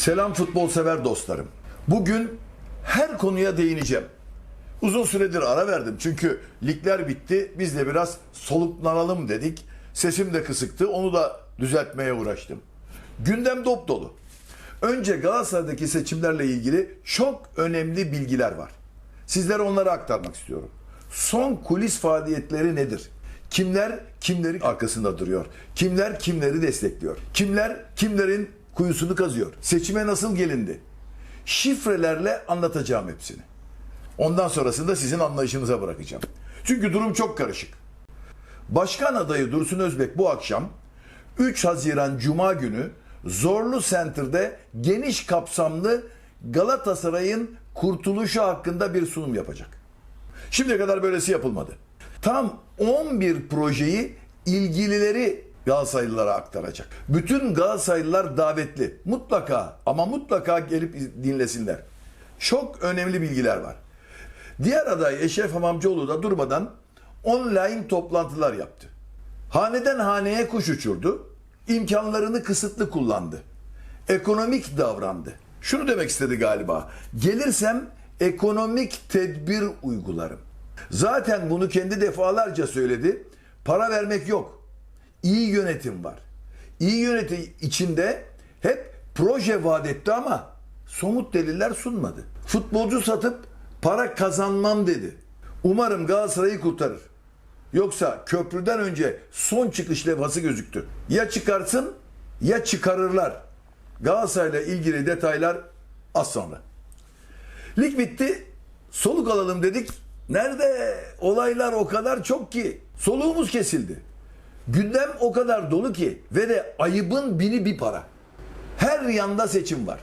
Selam futbol sever dostlarım. Bugün her konuya değineceğim. Uzun süredir ara verdim çünkü ligler bitti. Biz de biraz soluklanalım dedik. Sesim de kısıktı. Onu da düzeltmeye uğraştım. Gündem dop dolu. Önce Galatasaray'daki seçimlerle ilgili çok önemli bilgiler var. Sizlere onları aktarmak istiyorum. Son kulis faaliyetleri nedir? Kimler kimlerin arkasında duruyor? Kimler kimleri destekliyor? Kimler kimlerin kuyusunu kazıyor? Seçime nasıl gelindi? Şifrelerle anlatacağım hepsini. Ondan sonrasında sizin anlayışınıza bırakacağım. Çünkü durum çok karışık. Başkan adayı Dursun Özbek bu akşam 3 Haziran Cuma günü Zorlu Center'de geniş kapsamlı Galatasaray'ın kurtuluşu hakkında bir sunum yapacak. Şimdiye kadar böylesi yapılmadı. Tam 11 projeyi ilgilileri Galatasaraylılara aktaracak. Bütün Galatasaraylılar davetli. Mutlaka ama mutlaka gelip dinlesinler. Çok önemli bilgiler var. Diğer aday Eşref Hamamcıoğlu da durmadan online toplantılar yaptı. Haneden haneye kuş uçurdu. imkanlarını kısıtlı kullandı. Ekonomik davrandı. Şunu demek istedi galiba. Gelirsem ekonomik tedbir uygularım. Zaten bunu kendi defalarca söyledi. Para vermek yok. İyi yönetim var. İyi yönetim içinde hep proje vaat etti ama somut deliller sunmadı. Futbolcu satıp para kazanmam dedi. Umarım Galatasaray'ı kurtarır. Yoksa köprüden önce son çıkış levhası gözüktü. Ya çıkarsın ya çıkarırlar. Galatasaray'la ilgili detaylar az sonra. Lig bitti. Soluk alalım dedik. Nerede? Olaylar o kadar çok ki. Soluğumuz kesildi. Gündem o kadar dolu ki ve de ayıbın bini bir para. Her yanda seçim var.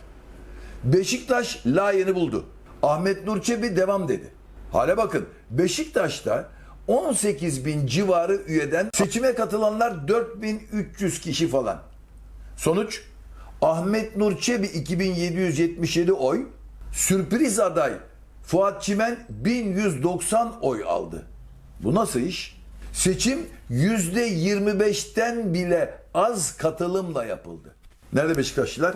Beşiktaş layığını buldu. Ahmet Nur Çebi devam dedi. Hale bakın Beşiktaş'ta 18 bin civarı üyeden seçime katılanlar 4300 kişi falan. Sonuç Ahmet Nur Çebi 2777 oy, sürpriz aday Fuat Çimen 1190 oy aldı. Bu nasıl iş? Seçim %25'ten bile az katılımla yapıldı. Nerede Beşiktaşlılar?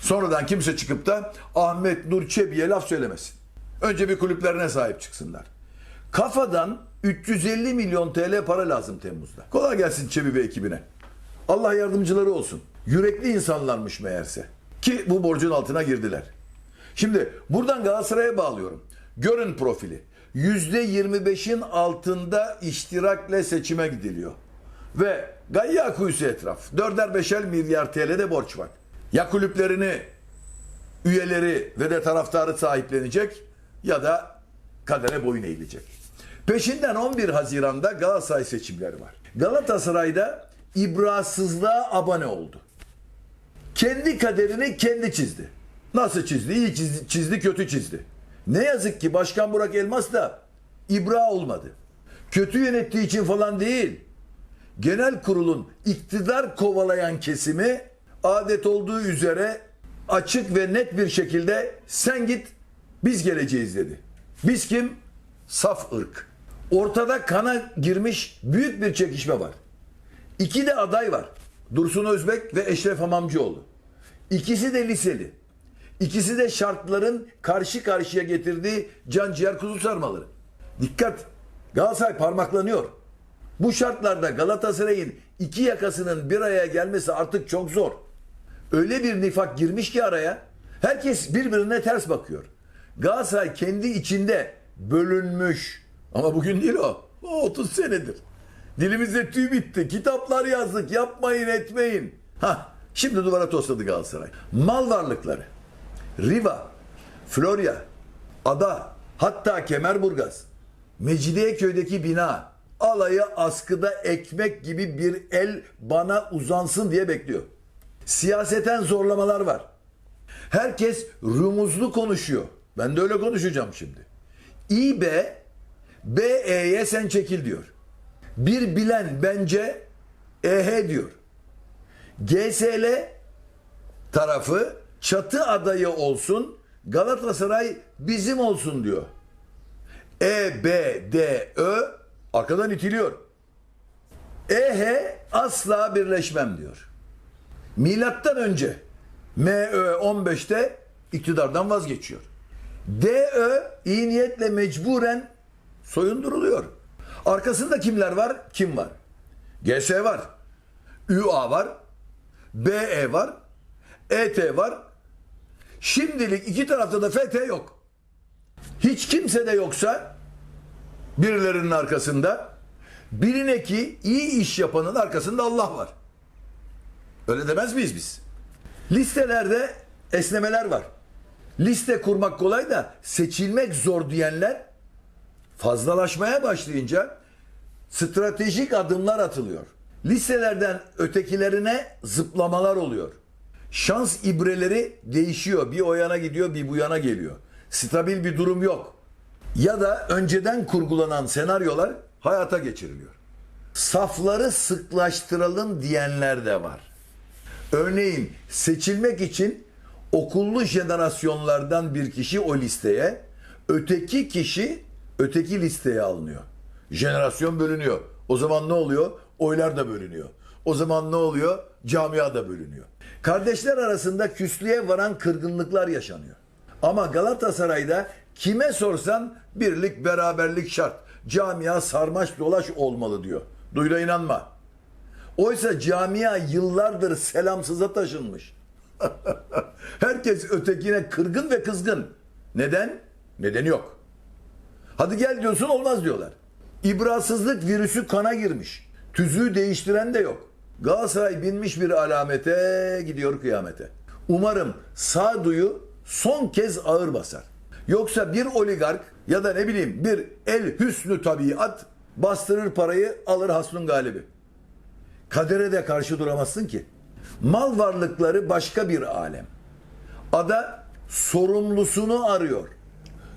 Sonradan kimse çıkıp da Ahmet Nur Çebi'ye laf söylemesin. Önce bir kulüplerine sahip çıksınlar. Kafadan 350 milyon TL para lazım Temmuz'da. Kolay gelsin Çebi ve ekibine. Allah yardımcıları olsun. Yürekli insanlarmış meğerse. Ki bu borcun altına girdiler. Şimdi buradan Galatasaray'a bağlıyorum. Görün profili. %25'in altında iştirakle seçime gidiliyor. Ve Gayya kuyusu etraf. 4'er 5'er milyar TL'de borç var. Ya kulüplerini, üyeleri ve de taraftarı sahiplenecek ya da kadere boyun eğilecek. Peşinden 11 Haziran'da Galatasaray seçimleri var. Galatasaray'da ibrasızlığa abone oldu. Kendi kaderini kendi çizdi. Nasıl çizdi? İyi çizdi, çizdi kötü çizdi. Ne yazık ki Başkan Burak Elmas da ibra olmadı. Kötü yönettiği için falan değil. Genel kurulun iktidar kovalayan kesimi adet olduğu üzere açık ve net bir şekilde sen git biz geleceğiz dedi. Biz kim? Saf ırk. Ortada kana girmiş büyük bir çekişme var. İki de aday var. Dursun Özbek ve Eşref Hamamcıoğlu. İkisi de liseli. İkisi de şartların karşı karşıya getirdiği can ciğer kuzu sarmaları. Dikkat! Galatasaray parmaklanıyor. Bu şartlarda Galatasaray'ın iki yakasının bir araya gelmesi artık çok zor. Öyle bir nifak girmiş ki araya herkes birbirine ters bakıyor. Galatasaray kendi içinde bölünmüş. Ama bugün değil o. O 30 senedir. Dilimizde tüy bitti. Kitaplar yazdık. Yapmayın etmeyin. Ha, şimdi duvara tosladı Galatasaray. Mal varlıkları. Riva, Florya, Ada, hatta Kemerburgaz, Mecidiyeköy'deki bina, alayı askıda ekmek gibi bir el bana uzansın diye bekliyor. Siyaseten zorlamalar var. Herkes rumuzlu konuşuyor. Ben de öyle konuşacağım şimdi. İB, BE'ye sen çekil diyor. Bir bilen bence EH diyor. GSL tarafı çatı adayı olsun, Galatasaray bizim olsun diyor. E, B, D, Ö arkadan itiliyor. EH asla birleşmem diyor. Milattan önce MÖ 15'te iktidardan vazgeçiyor. DÖ iyi niyetle mecburen soyunduruluyor. Arkasında kimler var? Kim var? GS var. ÜA var. BE var. ET var. Şimdilik iki tarafta da FT yok. Hiç kimse de yoksa birilerinin arkasında birine ki iyi iş yapanın arkasında Allah var. Öyle demez miyiz biz? Listelerde esnemeler var. Liste kurmak kolay da seçilmek zor diyenler fazlalaşmaya başlayınca stratejik adımlar atılıyor. Listelerden ötekilerine zıplamalar oluyor. Şans ibreleri değişiyor. Bir o yana gidiyor, bir bu yana geliyor. Stabil bir durum yok. Ya da önceden kurgulanan senaryolar hayata geçiriliyor. Safları sıklaştıralım diyenler de var. Örneğin seçilmek için okullu jenerasyonlardan bir kişi o listeye, öteki kişi öteki listeye alınıyor. Jenerasyon bölünüyor. O zaman ne oluyor? Oylar da bölünüyor. O zaman ne oluyor? Camia da bölünüyor. Kardeşler arasında küslüğe varan kırgınlıklar yaşanıyor. Ama Galatasaray'da kime sorsan birlik beraberlik şart. Camia sarmaş dolaş olmalı diyor. Duyla inanma. Oysa camia yıllardır selamsıza taşınmış. Herkes ötekine kırgın ve kızgın. Neden? Nedeni yok. Hadi gel diyorsun olmaz diyorlar. İbrasızlık virüsü kana girmiş. Tüzüğü değiştiren de yok. Galatasaray binmiş bir alamete gidiyor kıyamete. Umarım sağduyu son kez ağır basar. Yoksa bir oligark ya da ne bileyim bir el hüsnü tabiat bastırır parayı alır hasnun galibi. Kadere de karşı duramazsın ki. Mal varlıkları başka bir alem. Ada sorumlusunu arıyor.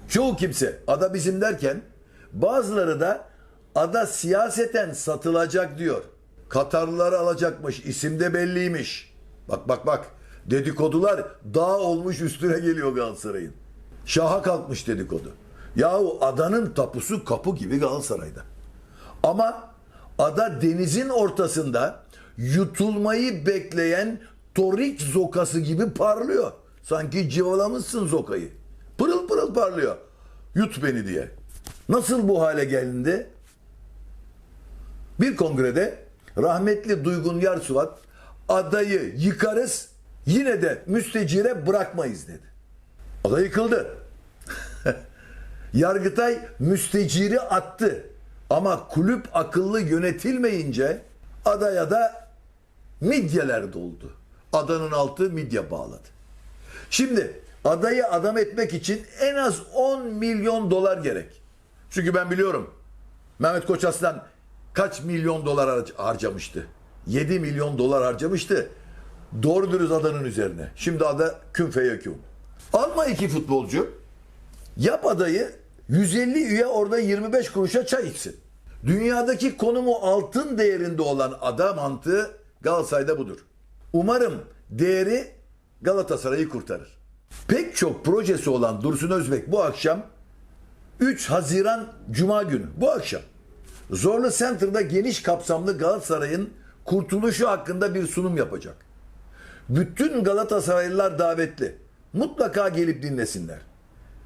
Çoğu kimse ada bizim derken bazıları da ada siyaseten satılacak diyor. Katarlıları alacakmış. isim de belliymiş. Bak bak bak. Dedikodular dağ olmuş üstüne geliyor Galatasaray'ın. Şaha kalkmış dedikodu. Yahu adanın tapusu kapı gibi Galatasaray'da. Ama ada denizin ortasında yutulmayı bekleyen torik zokası gibi parlıyor. Sanki civalamışsın zokayı. Pırıl pırıl parlıyor. Yut beni diye. Nasıl bu hale gelindi? Bir kongrede rahmetli Duygun Yarsuvat adayı yıkarız yine de müstecire bırakmayız dedi. Ada yıkıldı. Yargıtay müsteciri attı. Ama kulüp akıllı yönetilmeyince adaya da midyeler doldu. Adanın altı midye bağladı. Şimdi adayı adam etmek için en az 10 milyon dolar gerek. Çünkü ben biliyorum Mehmet Koç Aslan kaç milyon dolar har- harcamıştı? 7 milyon dolar harcamıştı. Doğru dürüst adanın üzerine. Şimdi ada kün feyekûn. Alma iki futbolcu. Yap adayı 150 üye orada 25 kuruşa çay içsin. Dünyadaki konumu altın değerinde olan ada mantığı Galatasaray'da budur. Umarım değeri Galatasaray'ı kurtarır. Pek çok projesi olan Dursun Özbek bu akşam 3 Haziran Cuma günü bu akşam Zorlu Center'da geniş kapsamlı Galatasaray'ın kurtuluşu hakkında bir sunum yapacak. Bütün Galatasaraylılar davetli. Mutlaka gelip dinlesinler.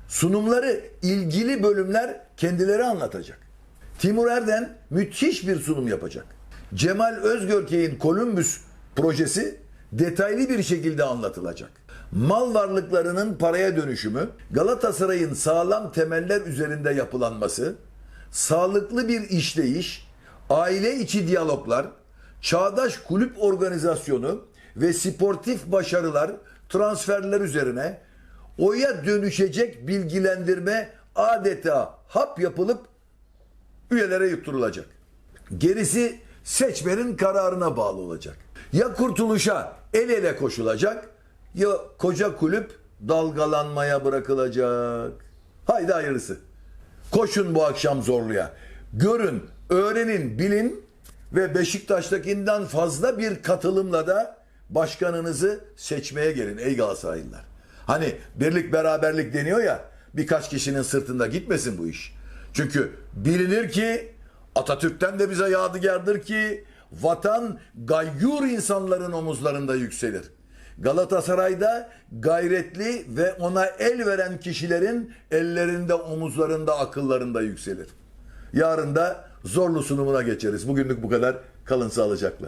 Sunumları ilgili bölümler kendileri anlatacak. Timur Erden müthiş bir sunum yapacak. Cemal Özgörkey'in Columbus projesi detaylı bir şekilde anlatılacak. Mal varlıklarının paraya dönüşümü, Galatasaray'ın sağlam temeller üzerinde yapılanması, sağlıklı bir işleyiş, aile içi diyaloglar, çağdaş kulüp organizasyonu ve sportif başarılar, transferler üzerine oya dönüşecek bilgilendirme adeta hap yapılıp üyelere yutturulacak. Gerisi seçmenin kararına bağlı olacak. Ya kurtuluşa el ele koşulacak ya koca kulüp dalgalanmaya bırakılacak. Haydi hayırlısı. Koşun bu akşam zorluya. Görün, öğrenin, bilin ve Beşiktaş'takinden fazla bir katılımla da başkanınızı seçmeye gelin ey Galatasaraylılar. Hani birlik beraberlik deniyor ya birkaç kişinin sırtında gitmesin bu iş. Çünkü bilinir ki Atatürk'ten de bize yadigardır ki vatan gayyur insanların omuzlarında yükselir. Galatasaray'da gayretli ve ona el veren kişilerin ellerinde, omuzlarında, akıllarında yükselir. Yarın da zorlu sunumuna geçeriz. Bugünlük bu kadar. Kalın sağlıcakla.